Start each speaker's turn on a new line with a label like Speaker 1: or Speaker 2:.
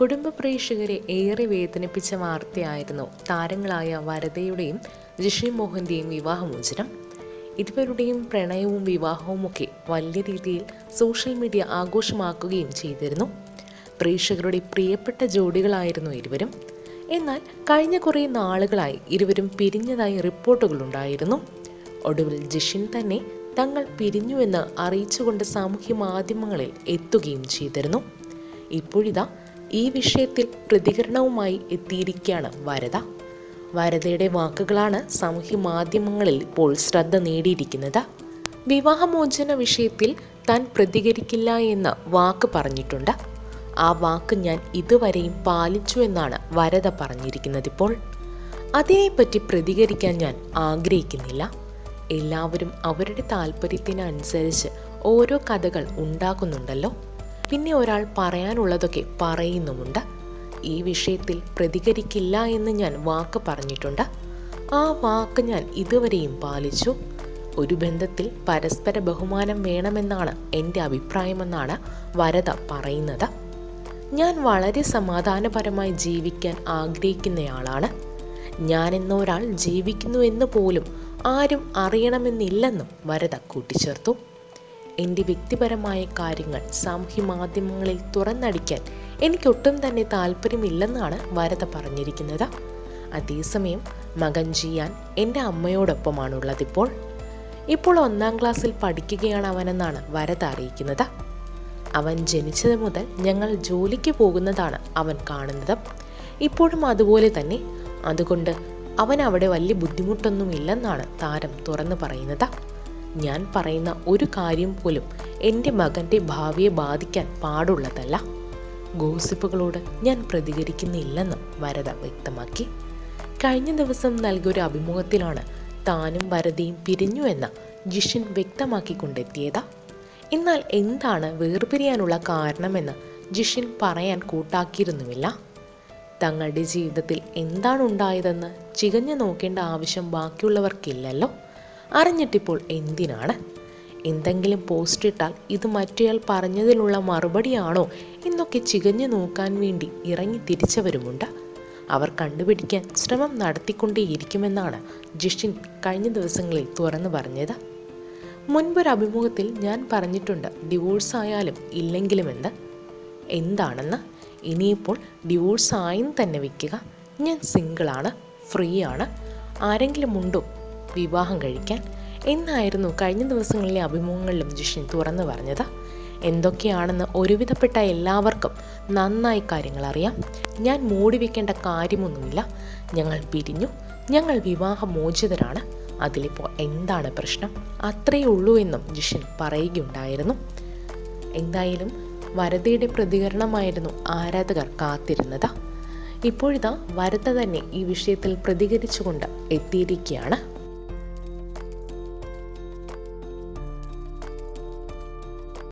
Speaker 1: കുടുംബ പ്രേക്ഷകരെ ഏറെ വേദനിപ്പിച്ച വാർത്തയായിരുന്നു താരങ്ങളായ വരദയുടെയും ജിഷി മോഹന്റെയും വിവാഹമോചനം. ഇരുവരുടെയും പ്രണയവും വിവാഹവും ഒക്കെ വലിയ രീതിയിൽ സോഷ്യൽ മീഡിയ ആഘോഷമാക്കുകയും ചെയ്തിരുന്നു. പ്രേക്ഷകരുടെ പ്രിയപ്പെട്ട ജോഡികളായിരുന്നു ഇരുവരും. എന്നാൽ കഴിഞ്ഞ കുറേ നാളുകളായി ഇരുവരും പിരിഞ്ഞതായി റിപ്പോർട്ടുകളുണ്ടായിരുന്നു. ഒടുവിൽ ജിഷിൻ തന്നെ തങ്ങൾ പിരിഞ്ഞുവെന്ന് അറിയിച്ചുകൊണ്ട് സാമൂഹ്യ മാധ്യമങ്ങളിൽ എത്തുകയും ചെയ്തിരുന്നു. ഇപ്പോഴിതാ ഈ വിഷയത്തിൽ പ്രതികരണവുമായി എത്തിയിരിക്കുകയാണ് വരദ. വരദയുടെ വാക്കുകളാണ് സാമൂഹ്യ മാധ്യമങ്ങളിൽ ഇപ്പോൾ ശ്രദ്ധ നേടിയിരിക്കുന്നത്. വിവാഹമോചന വിഷയത്തിൽ താൻ പ്രതികരിക്കില്ല എന്ന് വാക്ക് പറഞ്ഞിട്ടുണ്ട്. ആ വാക്ക് ഞാൻ ഇതുവരെയും പാലിച്ചു എന്നാണ് വരദ പറഞ്ഞിരിക്കുന്നത് ഇപ്പോൾ. അതിനെപ്പറ്റി പ്രതികരിക്കാൻ ഞാൻ ആഗ്രഹിക്കുന്നില്ല. എല്ലാവരും അവരുടെ താല്പര്യത്തിനനുസരിച്ച് ഓരോ കഥകൾ ഉണ്ടാക്കുന്നുണ്ടല്ലോ. പിന്നെ ഒരാൾ പറയാനുള്ളതൊക്കെ പറയുന്നുമുണ്ട്. ഈ വിഷയത്തിൽ പ്രതികരിക്കില്ല എന്ന് ഞാൻ വാക്ക് പറഞ്ഞിട്ടുണ്ട്. ആ വാക്ക് ഞാൻ ഇതുവരെയും പാലിച്ചു. ഒരു ബന്ധത്തിൽ പരസ്പര ബഹുമാനം വേണമെന്നാണ് എന്റെ അഭിപ്രായമെന്നാണ് വരദ പറയുന്നത്. ഞാൻ വളരെ സമാധാനപരമായി ജീവിക്കാൻ ആഗ്രഹിക്കുന്നയാളാണ്. ഞാൻ എന്നൊരാൾ ജീവിക്കുന്നു എന്ന് പോലും ആരും അറിയണമെന്നില്ലെന്നും വരദ കൂട്ടിച്ചേർത്തു. എന്റെ വ്യക്തിപരമായ കാര്യങ്ങൾ സാമൂഹ്യ മാധ്യമങ്ങളിൽ തുറന്നടിക്കാൻ എനിക്കൊട്ടും തന്നെ താല്പര്യമില്ലെന്നാണ് വരത പറഞ്ഞിരിക്കുന്നത്. അതേസമയം മകൻ ജിയാൻ എന്റെ അമ്മയോടൊപ്പമാണുള്ളതിപ്പോൾ ഇപ്പോൾ. ഒന്നാം ക്ലാസ്സിൽ പഠിക്കുകയാണ് അവനെന്നാണ് വരത അറിയിക്കുന്നത്. അവൻ ജനിച്ചത് മുതൽ ഞങ്ങൾ ജോലിക്ക് പോകുന്നതാണ് അവൻ കാണുന്നത്. ഇപ്പോഴും അതുപോലെ തന്നെ. അതുകൊണ്ട് അവൻ അവിടെ വലിയ ബുദ്ധിമുട്ടൊന്നുമില്ലെന്നാണ് താരം തുറന്നു പറയുന്നത്. ഞാൻ പറയുന്ന ഒരു കാര്യം പോലും എന്റെ മകന്റെ ഭാവിയെ ബാധിക്കാൻ പാടുള്ളതല്ല. ഗോസിപ്പുകളോട് ഞാൻ പ്രതികരിക്കുന്നില്ലെന്ന് വരദ വ്യക്തമാക്കി. കഴിഞ്ഞ ദിവസം നൽകിയൊരു അഭിമുഖത്തിലാണ് താനും വരദയും പിരിഞ്ഞു എന്ന് ജിഷിൻ വ്യക്തമാക്കിക്കൊണ്ടെത്തിയത്. എന്നാൽ എന്താണ് വേർപിരിയാനുള്ള കാരണമെന്ന് ജിഷിൻ പറയാൻ കൂട്ടാക്കിയിരുന്നുമില്ല. തങ്ങളുടെ ജീവിതത്തിൽ എന്താണ് ഉണ്ടായതെന്ന് ചികഞ്ഞു നോക്കേണ്ട ആവശ്യം ബാക്കിയുള്ളവർക്കില്ലല്ലോ. അറിഞ്ഞിട്ടിപ്പോൾ എന്തിനാണ്? എന്തെങ്കിലും പോസ്റ്റ് ഇട്ടാൽ ഇത് മറ്റേയാൾ പറഞ്ഞതിലുള്ള മറുപടിയാണോ എന്നൊക്കെ ചികഞ്ഞു നോക്കാൻ വേണ്ടി ഇറങ്ങി തിരിച്ചവരുമുണ്ട്. അവർ കണ്ടുപിടിക്കാൻ ശ്രമം നടത്തിക്കൊണ്ടേയിരിക്കുമെന്നാണ് ജിഷിൻ കഴിഞ്ഞ ദിവസങ്ങളിൽ തുറന്നു പറഞ്ഞത്. മുൻപൊരു അഭിമുഖത്തിൽ ഞാൻ പറഞ്ഞിട്ടുണ്ട് ഡിവോഴ്സ് ആയാലും ഇല്ലെങ്കിലുമെന്ന്. എന്താണെന്ന്? ഇനിയിപ്പോൾ ഡിവോഴ്സ് ആയെന്ന് തന്നെ വയ്ക്കുക ഞാൻ സിംഗിളാണ് ഫ്രീ ആണ്. ആരെങ്കിലും ഉണ്ടോ വിവാഹം കഴിക്കാൻ എന്നായിരുന്നു കഴിഞ്ഞ ദിവസങ്ങളിലെ അഭിമുഖങ്ങളിലും ജിഷിൻ തുറന്നു പറഞ്ഞത്. എന്തൊക്കെയാണെന്ന് ഒരുവിധപ്പെട്ട എല്ലാവർക്കും നന്നായി കാര്യങ്ങൾ അറിയാം. ഞാൻ മൂടി വെക്കേണ്ട കാര്യമൊന്നുമില്ല. ഞങ്ങൾ പിരിഞ്ഞു. ഞങ്ങൾ വിവാഹമോചിതരാണ്. അതിലിപ്പോൾ എന്താണ് പ്രശ്നം? അത്രയേ ഉള്ളൂ എന്നും ജിഷൻ പറയുകയുണ്ടായിരുന്നു. എന്തായാലും വരദയുടെ പ്രതികരണമായിരുന്നു ആരാധകർ കാത്തിരുന്നത്. ഇപ്പോഴിതാ വരദ തന്നെ ഈ വിഷയത്തിൽ പ്രതികരിച്ചുകൊണ്ട് എത്തിയിരിക്കുകയാണ്.